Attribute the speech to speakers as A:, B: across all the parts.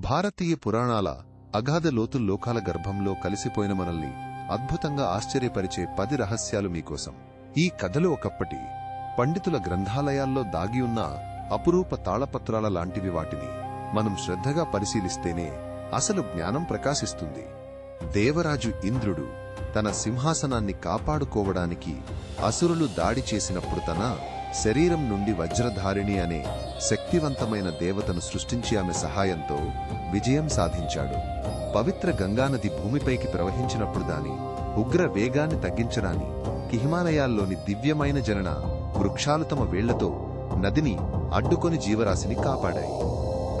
A: భారతీయ పురాణాల అగాధ లోతు లోకాల గర్భంలో కలిసిపోయిన మనల్ని అద్భుతంగా ఆశ్చర్యపరిచే పది రహస్యాలు మీకోసం. ఈ కథలు ఒకప్పటి పండితుల గ్రంథాలయాల్లో దాగి ఉన్న అపురూప తాళపత్రాల లాంటివి వాటిని మనం శ్రద్ధగా పరిశీలిస్తేనే అసలు జ్ఞానం ప్రకాశిస్తుంది. దేవరాజు ఇంద్రుడు తన సింహాసనాన్ని కాపాడుకోవడానికి అసురులు దాడి చేసినప్పుడు తన శరీరం నుండి వజ్రధారిణి అనే శక్తివంతమైన దేవతను సృష్టించి ఆమె సహాయంతో విజయం సాధించాడు. పవిత్ర గంగానది భూమిపైకి ప్రవహించినప్పుడు దాని ఉగ్ర వేగాన్ని తగ్గించడానికి హిమాలయాల్లోని దివ్యమైన జనన వృక్షాలు తమ వేళ్ళతో నదిని అడ్డుకొని జీవరాశిని కాపాడాయి.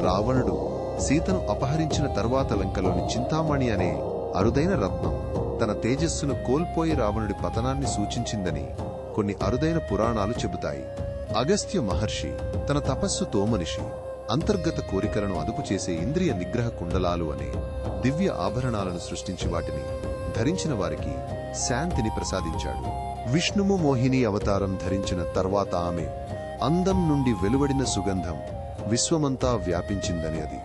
A: రావణుడు సీతను అపహరించిన తరువాత లంకలోని చింతామణి అనే అరుదైన రత్నం తన తేజస్సును కోల్పోయి రావణుడి పతనాన్ని సూచించిందని కొన్ని అరుదైన పురాణాలు చెబుతాయి. అగస్త్య మహర్షి తన తపస్సు తోమనిషి అంతర్గత కోరికలను అదుపు చేసే ఇంద్రియ నిగ్రహ కుండలాలు అనే దివ్య ఆభరణాలను సృష్టించి వాటిని ధరించిన వారికి శాంతిని ప్రసాదించాడు. విష్ణుము మోహిని అవతారం ధరించిన తర్వాత ఆమె అందం నుండి వెలువడిన సుగంధం విశ్వమంతా వ్యాపించిందని అది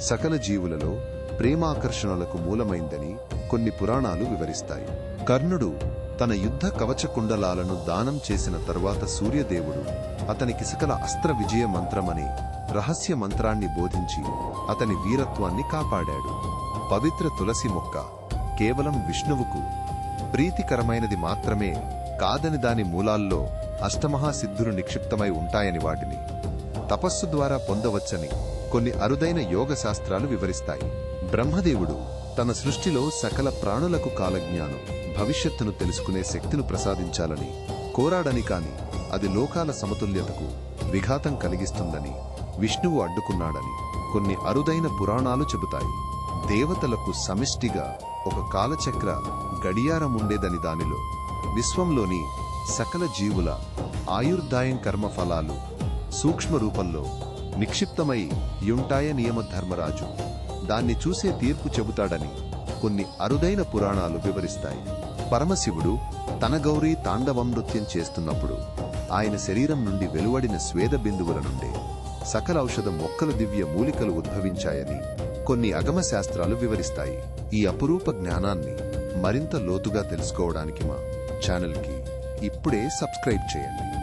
A: సకల జీవులలో ప్రేమాకర్షణలకు మూలమైందని కొన్ని పురాణాలు వివరిస్తాయి. కర్ణుడు తన యుద్ధ కవచ కుండలాలను దానం చేసిన తర్వాత సూర్యదేవుడు అతని కిసకల అస్త్ర విజయ మంత్రమనే రహస్య మంత్రాన్ని బోధించి అతని వీరత్వాన్ని కాపాడాడు. పవిత్ర తులసి మొక్క కేవలం విష్ణువుకు ప్రీతికరమైనది మాత్రమే కాదని దాని మూలాల్లో అష్టమహాసిద్ధులు నిక్షిప్తమై ఉంటాయని వాటిని తపస్సు ద్వారా పొందవచ్చని కొన్ని అరుదైన యోగ శాస్త్రాలు వివరిస్తాయి. బ్రహ్మదేవుడు తన సృష్టిలో సకల ప్రాణులకు కాలజ్ఞానం భవిష్యత్తును తెలుసుకునే శక్తిని ప్రసాదించాలని కోరాడని కాని అది లోకాల సమతుల్యతకు విఘాతం కలిగిస్తుందని విష్ణువు అడ్డుకున్నాడని కొన్ని అరుదైన పురాణాలు చెబుతాయి. దేవతలకు సమిష్టిగా ఒక కాలచక్ర గడియారం ఉండేదని దానిలో విశ్వంలోని సకల జీవుల ఆయుర్దాయం కర్మఫలాలు సూక్ష్మ రూపంలో నిక్షిప్తమై యుంటాయ నియమ ధర్మరాజు దాన్ని చూసే తీర్పు చెబుతాడని కొన్ని అరుదైన పురాణాలు వివరిస్తాయి. పరమశివుడు తన గౌరీ తాండవం నృత్యం చేస్తున్నప్పుడు ఆయన శరీరం నుండి వెలువడిన స్వేద బిందువుల నుండే సకల ఔషధ మొక్కల దివ్య మూలికలు ఉద్భవించాయని కొన్ని అగమ శాస్త్రాలు వివరిస్తాయి. ఈ అపురూప జ్ఞానాన్ని మరింత లోతుగా తెలుసుకోవడానికి మా ఛానల్కి ఇప్పుడే సబ్స్క్రైబ్ చేయండి.